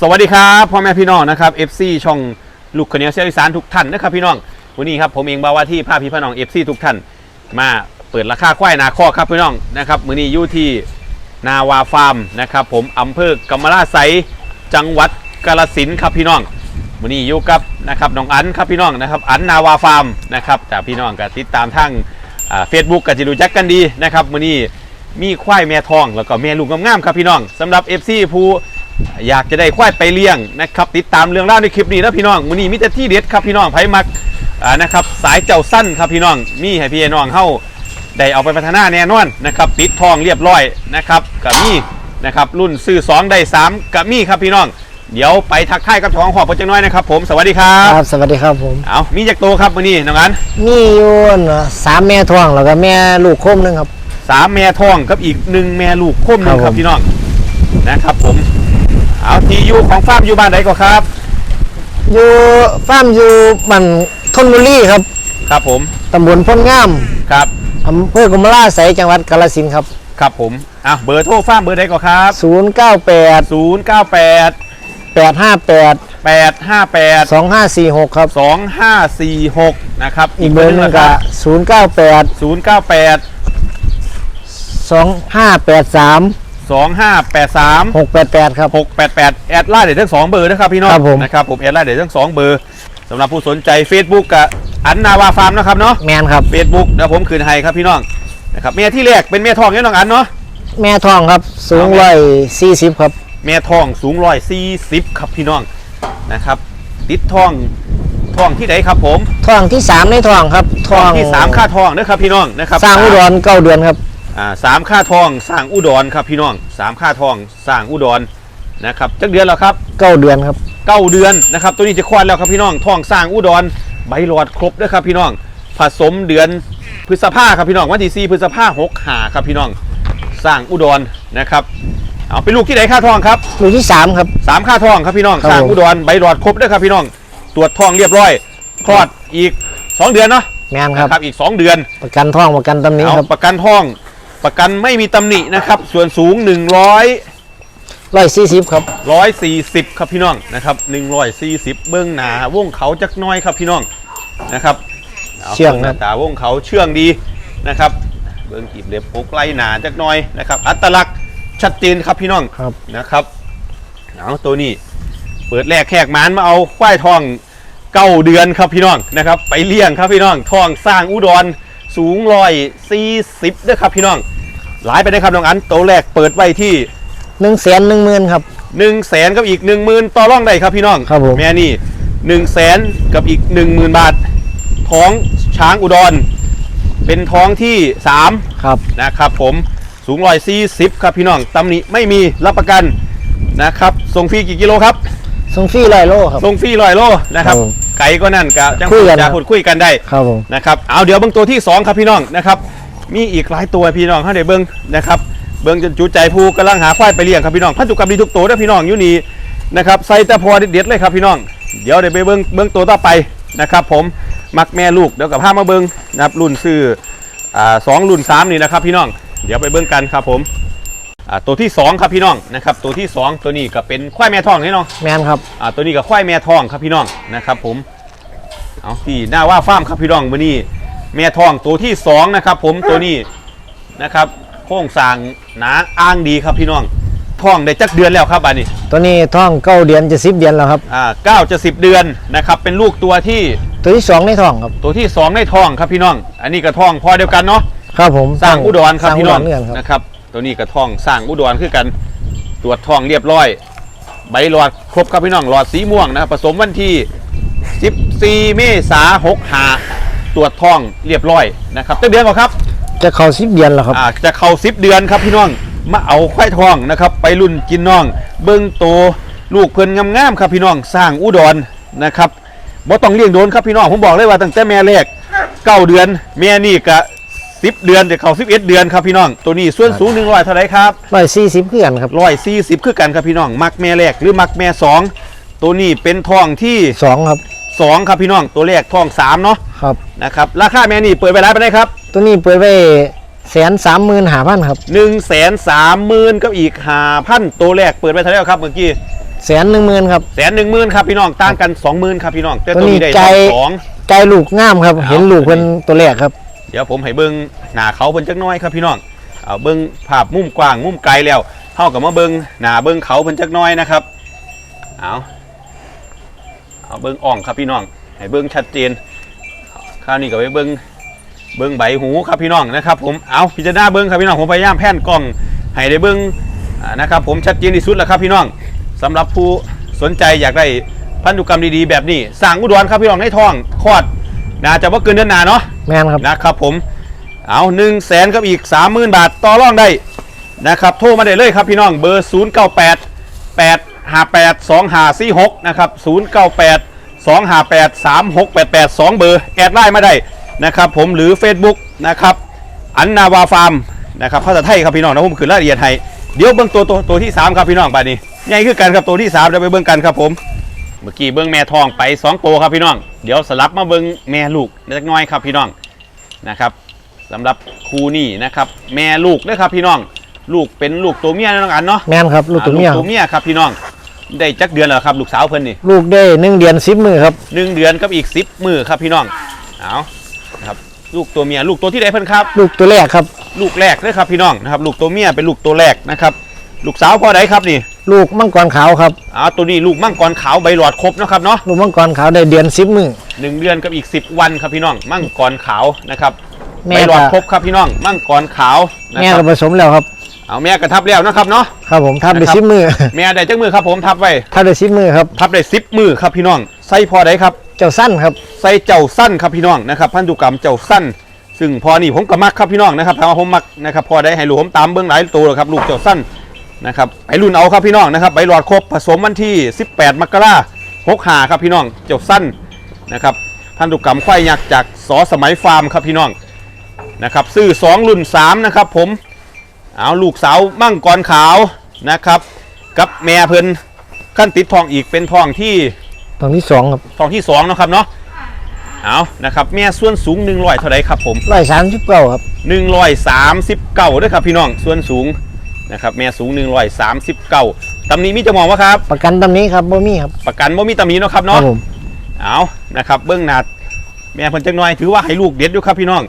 สวัสดีครับพ่อแม่พี่น้องนะครับ FC ช่องลูกขเนียวเสียงอีสานทุกท่านนะครับพี่น้องวันนี้ครับผมเองบาวาที่พาพี่พี่น้อง FC ทุกท่าน มาเปิดราคาควายนาคอครับพี่น้องนะครับมือนี้อยู่ที่นาวาฟาร์มนะครับผมอำเภอกำมะลาไซจังหวัดกาฬสินครับพี่น้องมือนี้อยู่กับนะครับน้องอันครับพี่น้องนะครับอันนาวาฟาร์มนะครับจากพี่น้องก็ติดตามทางเฟซบุ๊กก็จะรู้จักกันดีนะครับมือนี้มีควายแม่ทองแล้วก็แม่ลูกงามๆครับพี่น้องสำหรับ FC ผู้ อยากจะได้ควายไปเลี้ยงนะครับติดตามเรื่องเล่าวในคลิปนี้นะพี่น้องวันนี้มีแต่ที่เด็ดครับพี่น้องไผมักอ่านะครับสายเจ้าสั้นครับพี่น้องมีให้พี่น้องเฮาได้เอาไปพัฒนาแน่นอนนะครับติดทองเรียบร้อยนะครับกับมีนะครับรุ่นซื้อ2ได้3กับมีครับพี่น้อง เดี๋ยวไปทักทายกับเจ้าของหอบจังน้อยนะครับผมสวัสดีครับ ครับสวัสดีครับผมเอามีจากโตครับวันนี้น้องอันมีอยู่น่ะสามแม่ท้องแล้วก็แม่ลูกโคมหนึงครับ สามแม่ทองกับอีกหนึ่งแม่ลูกโคมหนึ่งคครัรับบผม พี่น้องนะครับผม เอาที่อยู่ของฟาร์มอยู่บ้านไหนก็ครับ อยู่ฟาร์มอยู่บันทนบุรีครับ ครับผมตำบลพ้นงามครับอำเภอกมลาไสยจังหวัดกาฬสินธุ์ครับ ครับผมอะเบอร์โทรฟ้าร์มเบอร์ใดก็ครับ 098 098 858 858 2546 ครับ 2546นะครับอีกเบอร์หนึงคก็รับ098 098 2583 2583 688ครับ688แอดไลน์เดี๋ยวทั้งสองเบอร์นะครับพี่น้องครับผม นะครับผมแอดไลน์เดี๋ยวทั้งสองเบอร์สำหรับผู้สนใจ Facebook กับอันนาวาฟาร์มนะครับเนาะ แมนครับ Facebook เดี๋ยวผมคืนให้ครับพี่น้องนะครับเมียที่แรกเป็นเมียทองเนี่ยน้องอันเนาะ แม่ท้องครับ สูงเอาแม่ร้อยสี่สิบครับเมียทองสูงร้อยสี่สิบครับพี่น้องนะครับติดทองทองที่ไหนครับผมท้องที่สามในท้องครับทองที่สามค่าทองนะครับพี่น้องนะครับ สร้างอุดรเก้าเดือนครับ อ่าสามค่าทองสร้างอุดรครับพี่น้องสามค่าทองสร้างอุดรนะครับจักเดือนแล้วครับเก้าเดือนครับเก้าเดือนนะครับ ตัวนี้จะคลอดแล้วครับพี่น้องทองสร้างอุดรใบหลอดครบด้วยครับพี่น้อง ผสมเดือนพฤษภาครับพี่น้องวันที่สี่พฤษภาหกหาครับพี่น้องสร้างอุดรนะครับเอาเป็นลูกที่ไหนค่าทองครับลูกที่สามครับสามค่าทองครับพี่น้องครับสร้างผมอุดรใบหลอดครบด้วยครับพี่น้อง ตรวจทองเรียบร้อย คลอดอีก2เดือนเนาะแมนครับนะครับอีก2เดือนประกันท้องประกันตำหนี้เอาครับประกันทอง ประกันไม่มีตำหนินะครับ ส่วนสูง 100 ร้อยสี่สิบครับ 140 ครับพี่น้องนะครับ140 เบื้องหนาวงเขาจักหน้อยครับพี่น้องนะครับาเชื่องหน้านะตาวงเขาเชื่องดีนะครับ เบื้องกีบเล็บอกไล่หนาจักหน้อยนะครับ อัตลักษณ์ชัดเจนครับพี่น้อง ครับ นะครับเอาตัวนี้ เปิดแรกแขกหมานมาเอาควายทองเก้าเดือนครับพี่น้องนะครับ ไปเลี้ยงครับพี่น้องทองสร้างอุดร สูงร้อยสี่สิบด้วยครับพี่น้องหลายไปนะครับน้องอันตัวแรกเปิดไว้ที่หนึ่งแสนหนึ่งหมื่นครับ1นึ่งแสนกับอีก1 0,000ต่อร่องได้ครับพี่น้องครับผมแม่นี่1นึ่งแสนกับอีก1 0,000บาทท้องช้างอุดร เป็นท้องที่3ครับนะครับผมสูงร้อยสี่สิบครับพี่น้องตำหนิไม่มีรับประกันนะครับส่งฟรีกี่กิโลครับส่งฟรีร้อยโลครับส่งฟรีร้อยโลนะครับครับผม ไก่ก็นั่นกับจังคุยกันจะครับพูดคุยกันได้ครับผมนะครับเอาเดี๋ยวเบิ้งตัวที่2ครับพี่น้องนะครับมีอีกหลายตัวพี่น้องให้ได้เบิ้งนะครับเบิ้งจนจุใจผู้กำลังหาควายไปเลี้ยงครับพี่น้องพันธุกรรมดีทุกตัวนะพี่น้องอยู่นี่นะครับใส่แต่พอเด็ดๆเลยครับพี่น้อง เดี๋ยวเดี๋ยวไปเบิ้งเบิ้งตัวต่อไปนะครับ ผมมักแม่ลูกเดี๋ยวกับพามาเบิ้งนะครับรุ่นซื้ออ่าสองรุ่นสามนี่นะครับพี่น้อง เดี๋ยวไปเบิ้งกันครับผม อ่าตัวที่สองครับพี่น้องนะครับตัวที่สองตัวนี้ก็เป็นควายแม่ทองนี่น้องแมนครับอ่าตัวนี้ก็ควายแม่ทองครับพี่น้องนะครับผมเอาที่หน้าว่าฟาร์มครับพี่น้องมือนี้แม่ทองตัวที่สองนะครับผมตัวนี้นะครับโค้งสร้างหนาอ้างดีครับพี่น้องท้องได้จักเดือนแล้วครับอันนี้ตัวนี้ท้องเก้าเดือนจะสิบเดือนแล้วครับอ่าเก้าจะสิบเดือนนะครับเป็นลูกตัวที่ตัวที่สองในท้องครับตัวที่สองในท้องครับพี่น้อง อันนี้ก็ท้องพอเดียวกันเนาะครับผมสร้างอุดรครับสางพี่น้องอุดรเหมือนกันครับนะครับ ตัวนี้ก็ท้องสร้างอุดรคือกันตรวจท้องเรียบร้อย ใบหลอดครบครับพี่น้องหลอดสีม่วงนะครับผสมวันที่ 14 เมษาหกหาตรวจท้องเรียบร้อยนะครับตั้งเดือนกว่าครับจะเข้าสิบเดือนแล้วครับอ่าจะเข้า10เดือนครับพี่น้องมาเอาควายทองนะครับ ไปรุ่นกินน้อง เบิ้งโตลูกเพิ่นงามๆครับพี่น้องสร้างอุดรนะครับบ่ต้องเลี้ยงโดนครับพี่น้องผมบอกเลยว่าตั้งแต่แม่แรกเก้าเดือนแม่นี่ก็ 10เดือนจะเข้า11เดือนครับพี่น้อง ตัวนี้ส่วนสูง100เท่าไหรครับร้อยสี่สิบเพื่อนครับร้อยสี่สิบคือกันครับพี่น้อง มักแม่แรกหรือมักแม่สองตัวนี้เป็นทองที่สองครับสองครับพี่น้อง ตัวแรกทองสามเนาะครับนะครับราคาแม่นี่เปิดไปร้านไปได้ครับ ตัวนี้เปิดไว้แสนสามหมื่นหาพันครับหนึ่งแสนสามหมื่นกับอีกห้าพันตัวแรกเปิดไปเท่าไหร่ครับเมื่อกี้แสนหนึ่งหมื่นครับแสนหนึ่งหมื่นครับพี่น้องต่างกันสองหมื่นครับพี่น้องแต่ตัวนี้ได้ตัวนี้ใจสองใจลูกงามครับเอาเห็นลูกเพิ่นตัวแรกครับ เดี๋ยวผมให้เบิ้งหน้าเขาเพิ่นจักน้อยครับพี่น้องเอาเบิ้งภาพมุมกว้างมุมไกลแล้วเท่ากับมาเบิ้งหน้าเบิ้งเขาเพิ่นจักน้อยนะครับเอาเอาเบิ้งอ่องครับพี่น้องให้เบิ้งชัดเจนคราวนี้ก็ไปเบิ้งเบิ้งใบหูครับพี่น้องนะครับผมเอาพิจารณาเบิ้งครับพี่น้องผมพยายามแผ่นกล้องให้ได้เบิ้งอ่านะครับผมชัดเจนที่สุดแล้วครับพี่น้องสำหรับผู้สนใจอยากได้พันธุกรรมดีๆแบบนี้สั่งอุดรครับพี่น้องในท้องคลอดน่าจะว่าเกินเดือนหนาเนาะ แม่นครับ นะครับผม เอา1นึ่งแสนกับอีก 30,000 บาทต่อรองได้นะครับ โทรมาได้เลยครับพี่น้องเบอร์ 0 9 8 8 5 8 2 5 4 6 นะครับ 0 9 8 2 5 8 3 6 8 8 2 เบอร์ แอดไลน์มาได้นะครับผมหรือ Facebook นะครับอันนาวาฟาร์มนะครับภาษาไทยครับพี่น้องนะผมคือรายละเอียดให้เดี๋ยวเบื้องตัวตัวตัวที่ 3 ครับพี่น้องไปนี่ใหญ่คือกันครับตัวที่3เดี๋ยวไปเบื้องกันครับผม เมื่อกี้เบื้องแม่ทองไป2ตัวครับพี่น้อง เดี๋ยวสลับมาเบื้องแม่ลูกเล็กน้อยครับพี่น้องนะครับสำหรับครูนี่นะครับแม่ลูกด้วยครับพี่น้อง ลูกเป็นลูกตัวเมียนะน้องอันเนาะแม่นครับ ลูกตัวเมียอ่าลูกตัวเมียครับพี่น้องได้จักเดือนแล้วครับลูกสาวเพิ่นนี่ลูกได้หนึ่งเดือนสิบมือครับ หนึ่งเดือนกับอีกสิบมือครับพี่น้องเอานะครับลูกตัวเมียลูกตัวที่ได้เพิ่นครับ ลูกตัวแรกครับ ลูกแรกเลยครับพี่น้องนะครับลูกตัวเมียเป็นลูกตัวแรกนะครับลูกสาวพอได้ครับนี่ ลูกมังกรขาวครับเอาตัวนี้ลูกมั่งกรขาวใบหลอดครบเนาะครับเนาะลูกมังกรขาวได้เดือนสิบมือหนึ่งเดือนกับอีก 10 วันครับพี่น้องมั่งกรขาวนะครับแม่ใบหลอดก็ครบครับพี่น้องมั่งกรขาวนะแม่คก็รับผสมแล้วครับ เอาแม่กระทับแล้วนะครับเนาะ ครับผมทับได้นะครับ สิบมือแม่ได้จักมือครับผมทับไว้ทับได้สิบมือครับ ทับได้สิบมือครับพี่น้องใส่พอได้ครับ เจ้าสั้นครับ ใส่เจ้าสั้นครับพี่น้องนะครับพันธุกรรมเจ้าสั้น ซึ่งพอนี่ผมก็มักครับพี่น้องนะครับถามว่าผมมักนะครับพอได้ให้ลูกผมตามเบื้องหลายตัวเลยครับลูกเจ้าสั้น นะครับไปรุ่นเอาครับพี่น้องนะครับใบหลอดครบผสมวันที่ 18 มกราหกหาครับพี่น้องเจ้าสั้นนะครับพันธุกรรมควายยักษ์จากสอสมัยฟาร์มครับพี่น้องนะครับซื้อ 2 รุ่น 3 นะครับผมเอาลูกสาวมั่งกรขาวนะครับ กับแม่เพิ่นขั้นติดทองอีกเป็นทองที่ตอนที่สองครับทองที่2เนาะครับเนาะเอานะครับแม่ส่วนสูง100เท่าไรครับผมร้อยสามสิบเก้าครับ139ด้วยครับพี่น้องส่วนสูง นะครับแม่สูง139ตำหนี้มีจะมองว่าครับประกันตำนี้ครับบ่มีครับประกันบ่มีตำหนี้เนาะครับครัเนาะบผมเอานะครับเบื้องหน้าแม่เพิ่นจักหน่อยถือว่าให้ลูกเด็ดอยู่ครับพี่น้อง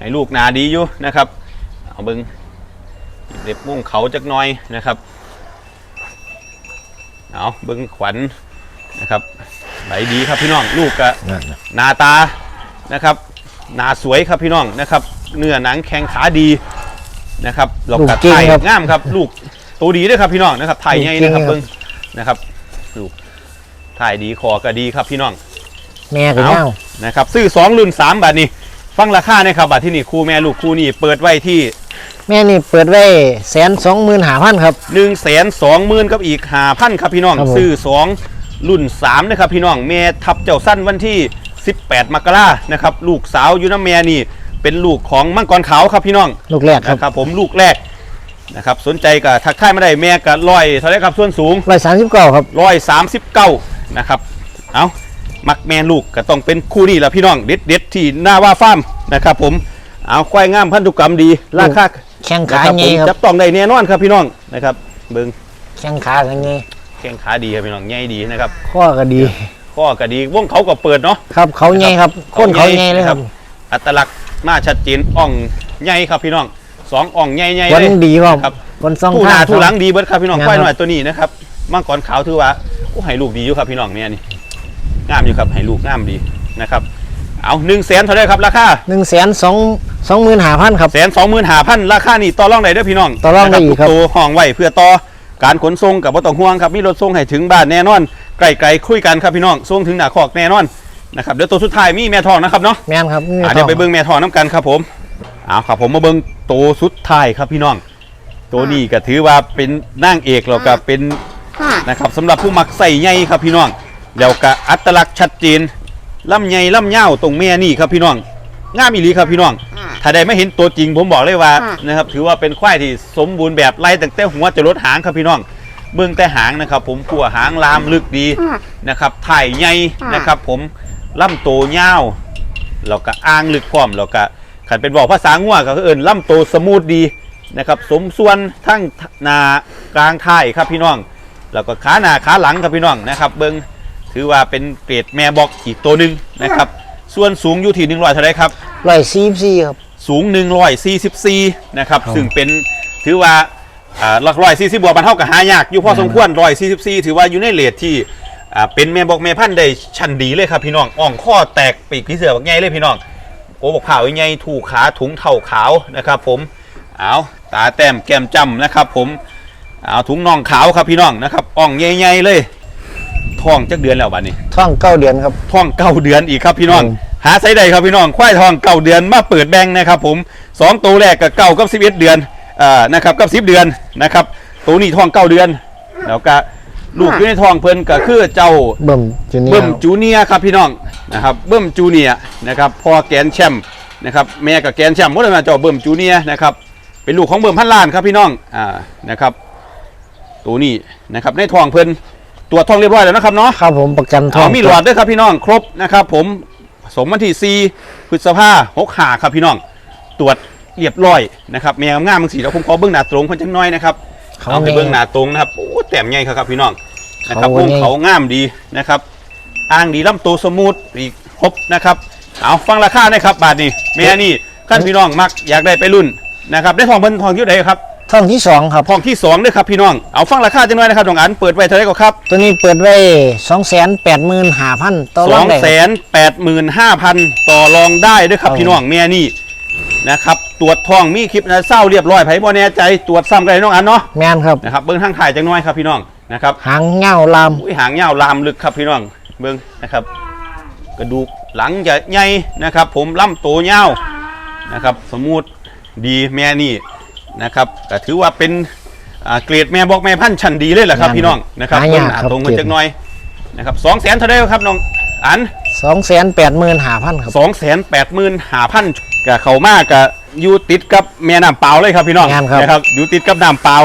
ให้ลูกหนาดีอยู่นะครับเอาเบิ้งเล็บม่วงเขาจักหน่อยนะครับเอาเบิ้งขวัญนะครับใบดีครับพี่น้องลูกก็นั่นนะหน้าตานะครับหน้าสวยครับพี่น้องนะครับ เนื้อหนังแข็งขาดี นะครับเราลูกกัดเก่งไทยครับงามครับ ลูกตัวดีด้วยครับพี่น้องนะครับไทยลูกใหญ่เก่งนะครับครับเบิ้งนะครับลูกถ่ายดีคอก็ดีครับพี่น้อง แม่ก็เอาเงานะครับซื้อ2รุ่น3บาทนี่ฟังราคาเนี่ยครับบาทที่นี่คู่แม่ลูกคู่นี่เปิดไว้ที่แม่นี่เปิดไว้แสนสองหมื่นห้าพันครับ 1นึ่งแสนสองหมื่นกับอีกหาพันครับพี่น้องครับผม ซื้อ2รุ่น3นะครับพี่น้องแม่ทับเจ้าสั้นวันที่ 18 มกรานะครับลูกสาวอยูน้ำแม่นี่ เป็นลูกของมังกรขาวครับพี่น้องลูกแรกครับนะครับ ผมลูกแรกนะครับ สนใจก็ทักทายมาได้แม่ก็ร้อยเท่าไหรครับส่วนสูงร้อยสามสิบเก้าครับร้อยสามสิบเก้านะครับ เอามักแม่ลูกก็ต้องเป็นคู่นี้แหละพี่น้องเด็ดเด็ดๆที่หน้าว่าฟาร์มนะครับ ผมเอาควายงามพันธุกรรมดีราคาแข้งนะขาครับผเงี้มคจัรับบต้องได้แน่นอนครับพี่น้องนะครับ เบิ้งแข้งขากันเงี้แข้งขาดีครับพี่น้องใหญ่ดีนะครับ ข้อก็ดี ข้อก็ดีวงเขาก็เปิดเนาะครับ เขาเงี้ครับก้นเขาเงี้เลยครับ อัตลักษณ์มาชัดเจนอ่องใหญ่ครับพี่น้องสองอ่องใหญ่ๆวันเลยดีครับครับวันสองทู่หท่าน้าทู่หลังดีเบิดครับพี่น้องงามควายหน่คอรัยบตัวนี้นะครับมังกรขาวถือว่าโอ้ให้ลูกดีอยู่ครับพี่น้องเนี่ยนี่งามอยู่ครับให้ลูกงามดีนะครับเอาหนึ่งแสนเท่าไหรครับราคาหนึ่งแสนสองสองหมื่นห้าพันครับแสนสองหมื่นห้าพันราคานี่ต่อรองได้เด้อพี่น้องต่อรองได้อีกครับนะตัวห้องไว้เพื่อต่อการขนส่งกับบ่ต้องห่วงครับมีรถส่งให้ถึงบ้านแน่นอนไกลๆคุยกันครับพี่น้องส่งถึงหน้าคอกแน่นอน นะครับเดี๋ยวตัวสุดท้ายมีแม่ทองนะครับเนาะแม่นครับนี่อะเดี๋ยวไปเบิ้งแม่ทองน้ำกันครับผมเอาครับผมมาเบิ้งตัวสุดท้ายครับพี่น้อง ตัวนี้ก็ถือว่าเป็นนางเอกแล้วก็เป็นนะครับสำหรับผู้มักใส่ใหญ่ครับพี่น้องแล้วก็อัตลักษณ์ชัดเจนล่ำใหญ่ล่ำเง่าวตรงแม่นี่ครับพี่น้องงามอีหลีครับพี่น้อง ถ้าได้ไม่เห็นตัวจริงผมบอกเลยว่านะครับถือว่าเป็นควายที่สมบูรณ์แบบไล่ตั้งแต่หัวจะลดหางครับพี่น้อง เบื้องแต่หางนะครับ ผมขัวหางลามลึกดีนะครับถ่ายใหญ่นะครับ ผม ล่ำโตยาวแล้วก็อ้างลึกพร้อมแล้วก็ขันเป็นบอกภาษางัวก็คือเอินล่ำโตสมูทดีนะครับสมส่วนทั้งหนากลางท้ายครับพี่น้อง แล้วก็ขาหน้าขาหลังครับพี่น้องนะครับ เบิ้งถือว่าเป็นเกรดแม่บอกอีกตัวหนึ่งนะครับ ส่วนสูงอยู่ที่100เท่าไรครับร้อยสี่สี่ครับ สูง144นะครับครับซึ่งเป็นถือว่าอ่าหลักร้อยสี่สิบบวกมันเท่ากับหายากอยู่พอสมควรร้อยสี่สิบสี่ถือว่าอยู่ในเลทที่ อ่าเป็นแม่บอกแม่พันธุ์ได้ชันดีเลยครับพี่น้องอ่องข้อแตกปีกผีเสือบักใหญ่เลยพี่น้องโอ้บอกผ่าใหญ่ถูกขาถุงเท่าขาวนะครับ ผมเอาตาแต้มแก้มจำนะครับ ผมเอาถุงน่องขาวครับพี่น้องนะครับอ่องใหญ่ๆเลยท้องจักเดือนแล้วบัดนี้ท่องเก้าเดือนครับ ท้องเก้าเดือนอีกครับพี่น้อง อืม หาไซใดครับพี่น้องควายทองเก้าเดือนมาเปิดแบงค์นะครับ ผมสองตัวแรกกับเก้ากับสิบเอ็ดเดือนอ่านะครับกับสิบเดือนนะครับตัวนี้ท้องเก้าเดือน แล้วก็ ลูกอยู่ในท้องเพิ่นก็คือเจ้าเบิ่มจูเนียเบิ้มร์จูเนียร์ครับพี่น้องนะครับเบิ้มจูเนียร์นะครับพ่อแกนแชมป์นะครับแม่กับแกนแชมป์หมดเลยนะเจ้าเบิ้มจูเนียร์นะครับเป็นลูกของเบิ้มพันล้านครับพี่น้องอ่านะครับ ตัวนี้นะครับในท้องเพิ่นตรวจท้องเรียบร้อยแล้วนะครับเนาะครับผมประกันท่อเอางมีหลอดด้วยครับพี่น้องครบนะครับ ผมสมวันที่4พฤษภาหกหาครับพี่น้อง ตรวจเรียบร้อยนะครับแมวงามบางสีแล้วผมขอเบื้องหน้าตรงคนจังน้อยนะครับเขาเอาไปไงเบื้องหน้าตรงนะครับโอ้แต้มใหญ่ครับครับพี่น้อง นะครับเขาวงไงเขางามดีนะครับอ่างดีลำตัวสมูทอีกครบนะครับเอาฟังราคาหนะครับบาทนี้แม่นี่ขั้นพี่น้องมักอยากได้ไปรุ่นนะครับได้ทองเพิ่นทองที่ไหนครับท่องที่สองครับทองที่สองด้วยครับพี่น้องเอาฟังราคาจังน้อยนะครับน้องอันเปิดไว้เท่าไหร่ก็ครับ ตัวนี้เปิดไว้สองแสนแปดหมื่นห้าพันต่อสรอองงได้แสครับนแปดหมื่นห้าพันต่อรองได้ด้วยครับครับพี่น้องเมียนี่นะครับตรวจทองมีคลิปนะเศร้าเรียบร้อยไผ่บ่แน่ใจตรวจซ้ำกันเลยน้องอันเนาะแมนครับนะครับเบิ้งทางถ่ายจังน้อยครับพี่น้อง นะครับหางเงาลามอุ้ยหางยาวลามลึกครับพี่น้องเบิ้งนะครับ กระดูกหลังจะใหญ่นะครับ ผมล่ำโตวยาวนะครับ สมูทดีแม่นี่นะครับก็ถือว่าเป็นอ่าเกรดแม่บอกแม่พันธุ์ชั้นดีเลยแหละครับพี่น้องนะครับหายากเบิ้งหน้าครับตรงกันเกรดจังน้อยนะครับสองแสนเท่าไดครับน้องอันสองแสนแปดหมื่นห้าพันครับสองแสนแปดหมื่นหาพันกับเขามากกับอยู่ติดกับแม่น้ำเปล่าเลยครับพี่น้องงานครับนะครับอยู่ติดกับน้ำเปล่า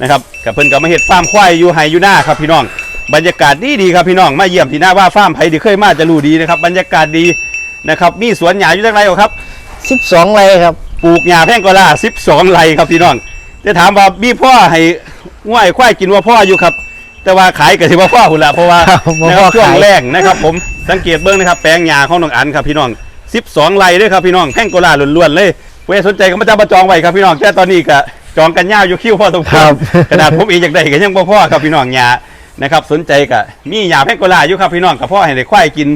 นะครับ กับเพิ่นกับมาเห็ดฟาร์มควายอยู่ไฮอยู่หน้าครับพี่น้องบรรยากาศดีดีๆครับพี่น้องมาเยี่ยมที่หน้าว่าฟาร์มไผที่เคยมาจะรู้ดีนะครับบรรยากาศดีนะครับมีสวนหญ้าอยู่จังไรบ่ครับสิบสองไรครับปลูกหญ้าแพงกว่าล่า12ไร่ครับพี่น้องจะถามว่ามีพ่อให้ง่วยควายกินว่าพ่ออยู่ครับ แต่ว่าขายก็สิว่าพ่อหุ่นละเพราะว่าครับบ่นะคพรัอบช่วงขายแรกนะครับ ผมสังเกตเบิ้งนะครับแปลงหญ้าของน้องอันครับพี่น้อง12ไร่ด้วยครับพี่น้องแพงกว่าล่าล้วนๆเลยเพื่อสนใจก็มาจะมาจองไว้ครับพี่น้องแต่ตอนนี้ก็ จองกันยาวอยู่คิวพอสมควครรับขนาดผมเองอยากได้ก็ยังบ่พ่อครับพี่น้องหญ้านะครับ สนใจก็มีหญ้าแพงกว่าล่าอยู่ครับพี่น้องกับพ่อให้ได้ควายกิน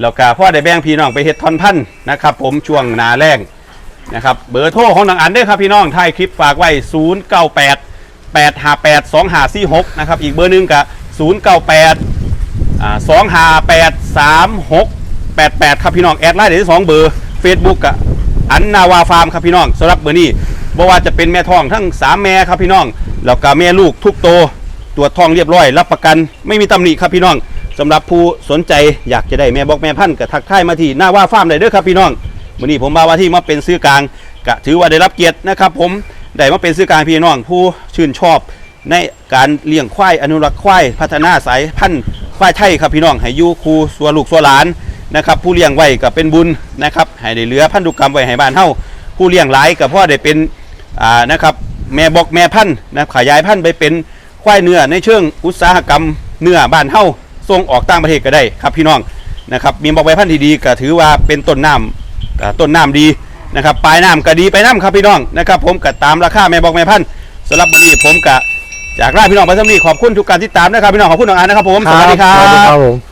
แล้วก็พ่อได้แบ่งพี่น้องไปเฮ็ดทอนพันธุ์นะครับ ผมช่วงหนาแรงนะครับ เบอร์โทรของนางอันเด้อครับพี่น้องท้ายคลิปฝากไว้ 0 9 8 8 5 8 2 5 4 6นะครับอีกเบอร์หนึงกับ0 9 8อ่า2 5 8 3 6 8 8ครับพี่น้อง แอดไลน์เดี๋ยวสองเบอร์ Facebook กับอันนาวาฟาร์มครับพี่น้องสำหรับเบอร์นี้ บ่ว่าจะเป็นแม่ทองทั้ง3แม่ครับพี่น้องแล้วก็แม่ลูกทุกโตตรวจทองเรียบร้อย รับประกันไม่มีตำหนิครับพี่น้องสำหรับผู้สนใจอยากจะได้แม่บอกแม่พันธุ์ก็ทักทายมาที่หน้าว่าฟาร์มได้เด้อครับพี่น้องวันนี้ผมมาว่าที่มาเป็นซื้อกลางก็ถือว่าได้รับเกียรตินะครับ ผมได้มาเป็นซื้อกลางพี่น้อง ผู้ชื่นชอบ ในการเลี้ยงควายอนุรักษ์ควายพัฒนาสายพันธุ์ควายไทยครับพี่น้องให้ยู่คูสัวลูกสัวหลานนะครับผู้เลี้ยงไว้ก็เป็นบุญนะครับให้ได้เหลือพันธุกรรมไว้ให้บ้านเฮาผู้เลี้ยงหลายก็พ่อได้เป็น อ่านะครับแม่บอกแม่พันธุ์นะขยายพันธุ์ไปเป็นควายเนื้อในเชิงอุตสาหกรรมเนื้อบ้านเฮาส่งออกต่างประเทศก็ได้ครับพี่น้องนะครับมีบอกไว้พันธุ์ที่ดีก็ถือว่าเป็นต้นน้ำต้นน้ำดีนะครับปลายน้ำก็ดีไปน้ำครับพี่น้องนะครับผมก็ตามราคาแม่บอกแม่พันธุ์สำหรับวันนี้ผมก็จากลาพี่น้องไปสำนีขอบคุณทุกการติดตามนะครับพี่น้องขอบคุณน้องอันนะครับผมสวัสดีครับ